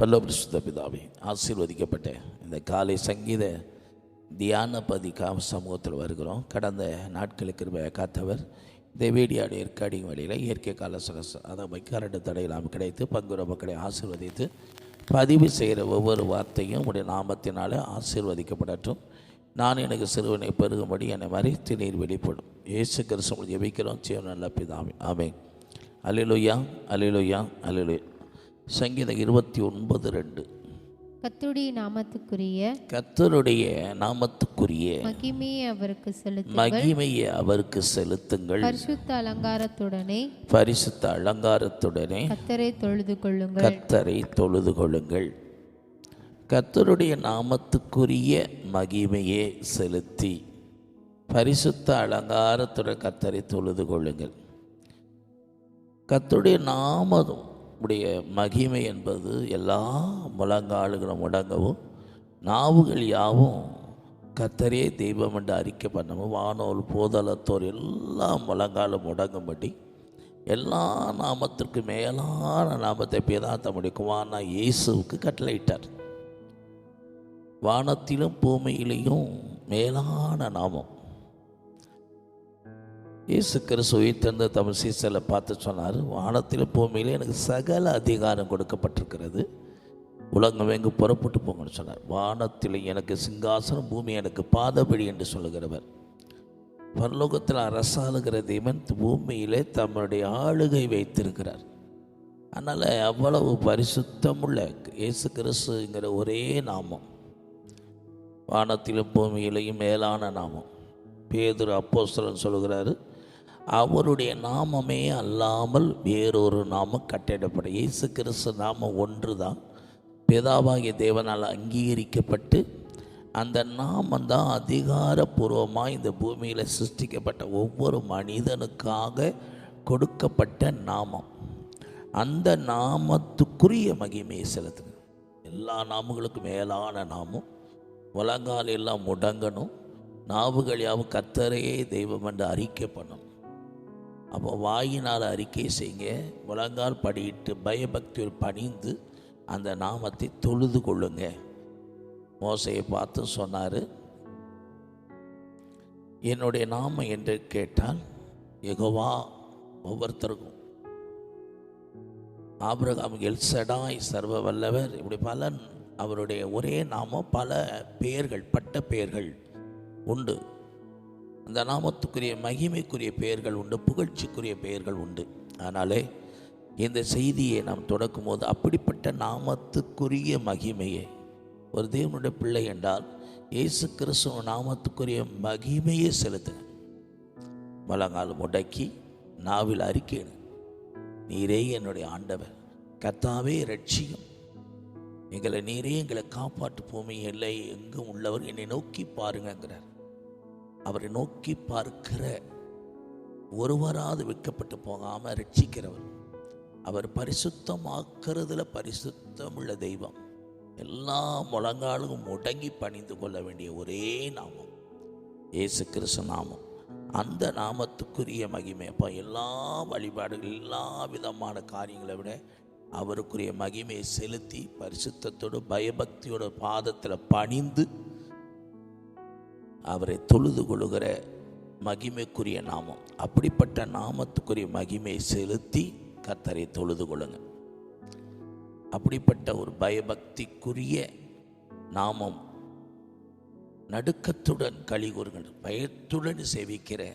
பல்லபரிசுத்த பிதாவை ஆசீர்வதிக்கப்பட்ட இந்த காலை சங்கீத தியான பதிக்காக சமூகத்தில் வருகிறோம். கடந்த நாட்களுக்கு கிருபையை காத்தவர் இந்த வேடியாடு ஏற்காடி வழியில் இயற்கை கால சகச அதை வைக்காரண்டு தடையில்லாமல் கிடைத்து பங்குற மக்களை ஆசீர்வதித்து பதிவு செய்கிற ஒவ்வொரு வார்த்தையும் உடைய நாமத்தினாலே ஆசீர்வதிக்கப்படட்டும். நான் எனக்கு சிறுவனை பெருகும்படி என்னை மறைத்து நீர் வெளிப்படும். இயேசு கிறிஸ்து ஜெபிக்கிறோம். ஜீவன் நல்ல பிதாமே ஆமே அலிலுயா அலிலுயா அலிலுயா சங்கீதம் இருபத்தி ஒன்பது ரெண்டு. கர்த்தருடைய நாமத்துக்குரிய கர்த்தருடைய நாமத்துக்குரிய மகிமையை அவருக்கு செலுத்த மகிமையை அவருக்கு செலுத்துங்கள். பரிசுத்த அலங்காரத்துடனே பரிசுத்த அலங்காரத்துடனே கத்தரை தொழுது கொள்ளுங்கள். கர்த்தரை தொழுது கொள்ளுங்கள். கர்த்தருடைய நாமத்துக்குரிய மகிமையே செலுத்தி பரிசுத்த அலங்காரத்துடன் கர்த்தரை தொழுது கொள்ளுங்கள். கர்த்தருடைய நாமம் உடைய மகிமை என்பது எல்லா முழங்காலுகளும் முடங்கவும் நாவுகள் யாவும் கத்தரே தெய்வம் என்று அறிக்கை பண்ணவும் வானோர் போதளத்தோர் எல்லா முழங்காலும் முடங்கும்படி எல்லா நாமத்திற்கு மேலான நாமத்தை பேதான் தம்முடைய குமாரனா இயேசுவுக்கு கட்டளையிட்டார். வானத்திலும் பூமியிலையும் மேலான நாமம். இயேசு கிறிஸ்து தந்த தமிழ் சீசலை பார்த்து சொன்னார் வானத்திலும் பூமியில் எனக்கு சகல அதிகாரம் கொடுக்கப்பட்டிருக்கிறது. உலகம் எங்கு புறப்பட்டு போங்கன்னு சொன்னார். வானத்தில் எனக்கு சிங்காசனம் பூமி எனக்கு பாதபடி என்று சொல்லுகிறவர். பரலோகத்தில் அரசாளுகிற தேவன் பூமியிலே தம்முடைய ஆளுகை வைத்திருக்கிறார். அதனால் அவ்வளவு பரிசுத்தமுள்ள இயேசு கிறிஸ்துங்கிற ஒரே நாமம். வானத்திலும் பூமியிலையும் மேலான நாமம். பேதுரு அப்போஸ்தலன் சொல்கிறாரு அவருடைய நாமமே அல்லாமல் வேறொரு நாமம் கட்டிடப்பட இயேசு கிறிஸ்து நாமம் ஒன்று தான் பிதாவாகிய தேவனால் அங்கீகரிக்கப்பட்டு அந்த நாமம் தான் அதிகாரப்பூர்வமாக இந்த பூமியில் சிருஷ்டிக்கப்பட்ட ஒவ்வொரு மனிதனுக்காக கொடுக்கப்பட்ட நாமம். அந்த நாமத்துக்குரிய மகிமையை செலுத்துங்க எல்லா நாமங்களுக்கும் மேலான நாமம். உலகால் எல்லாம் முடங்கணும். நாவுகள் யாவும் கத்தரையே தெய்வம் என்று அறிக்கை பண்ணணும் அப்போ வாயினால் அறிக்கை செய்யுங்க. முழங்கால் படியிட்டு பயபக்தியில் பணிந்து அந்த நாமத்தை தொழுது கொள்ளுங்க. மோசையை பார்த்து சொன்னார் என்னுடைய நாமம் என்று கேட்டால் எகோவா ஒவ்வொருத்தருக்கும். ஆபிரகாம் எல்சடாய் சர்வ வல்லவர். இப்படி பல அவருடைய ஒரே நாமம் பல பெயர்கள் பட்ட பெயர்கள் உண்டு. அந்த நாமத்துக்குரிய மகிமைக்குரிய பெயர்கள் உண்டு புகழ்ச்சிக்குரிய பெயர்கள் உண்டு. அதனாலே இந்த செய்தியை நாம் தொடக்கும் போது அப்படிப்பட்ட நாமத்துக்குரிய மகிமையை ஒரு தேவனுடைய பிள்ளை என்றால் இயேசு கிறிஸ்துவ நாமத்துக்குரிய மகிமையை செலுத்துங்க முழங்கால் முடக்கி நாவில் அறிக்கையிடு நீரே என்னுடைய ஆண்டவர் கத்தாவே ரட்சியும் எங்களை நீரே எங்களை காப்பாற்று பூமி இல்லை எங்கும் உள்ளவர் என்னை நோக்கி பாருங்கங்கிறார். அவரை நோக்கி பார்க்கிற ஒருவராது விற்கப்பட்டு போகாமல் ரட்சிக்கிறவர். அவர் பரிசுத்தமாக்குறதுல பரிசுத்தமுள்ள தெய்வம். எல்லா முழங்காலும் முடங்கி பணிந்து கொள்ள வேண்டிய ஒரே நாமம். ஏசு கிறிஸ்து நாமம். அந்த நாமத்துக்குரிய மகிமை. அப்போ எல்லா வழிபாடுகள் எல்லா விதமான காரியங்களை விட அவருக்குரிய மகிமையை செலுத்தி பரிசுத்தத்தோடு பயபக்தியோட பாதத்தில் பணிந்து அவரை தொழுது கொள்கிற மகிமைக்குரிய நாமம். அப்படிப்பட்ட நாமத்துக்குரிய மகிமையை செலுத்தி கத்தரை தொழுது கொள்ளுங்க. அப்படிப்பட்ட ஒரு பயபக்திக்குரிய நாமம் நடுக்கத்துடன் கழிகூறுகள் பயத்துடன் சேவிக்கிற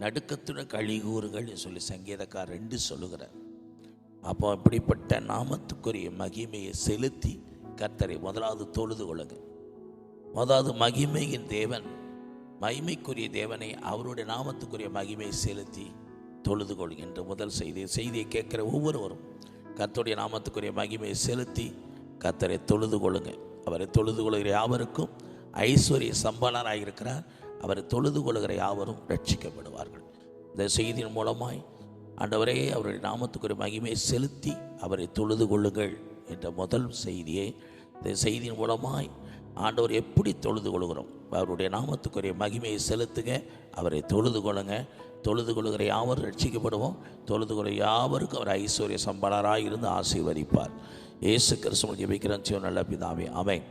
நடுக்கத்துடன் கழிகூறுகள் சொல்லி சங்கீதக்கார் ரெண்டு சொல்லுகிறார். அப்போ அப்படிப்பட்ட நாமத்துக்குரிய மகிமையை செலுத்தி கத்தரை முதலாவது தொழுது கொள்ளுங்க. அதாவது மகிமையின் தேவன். மகிமைக்குரிய தேவனை அவருடைய நாமத்துக்குரிய மகிமையை செலுத்தி தொழுது கொள்கின்ற முதல் செய்தி. செய்தியை கேட்குற ஒவ்வொருவரும் கர்த்தருடைய நாமத்துக்குரிய மகிமையை செலுத்தி கத்தரை தொழுது கொள்ளுங்க அவரை தொழுது கொள்கிற யாவருக்கும் ஐஸ்வர்ய சம்பளராக இருக்கிறார். அவரை தொழுது கொள்கிற யாவரும் ரட்சிக்கப்படுவார்கள். இந்த செய்தியின் மூலமாய் ஆண்டவரே அவருடைய நாமத்துக்குரிய மகிமையை செலுத்தி அவரை தொழுது கொள்ளுங்கள் என்ற முதல் செய்தியை இந்த செய்தியின் மூலமாய் ஆண்டவர் எப்படி தொழுது கொள்கிறோம்? அவருடைய நாமத்துக்குரிய மகிமையை செலுத்துங்க. அவரை தொழுது கொள்ளுங்க. தொழுது கொள்கிற யாவரும் ரட்சிக்கப்படுவோம். தொழுது கொள்ள யாவருக்கும் அவர் ஐஸ்வர்ய சம்பளராக இருந்து ஆசீர்வதிப்பார். இயேசு கிருஷ்ணன் ஜெபிக்கிறோம். சிவன் நல்ல பிதாவே. அமை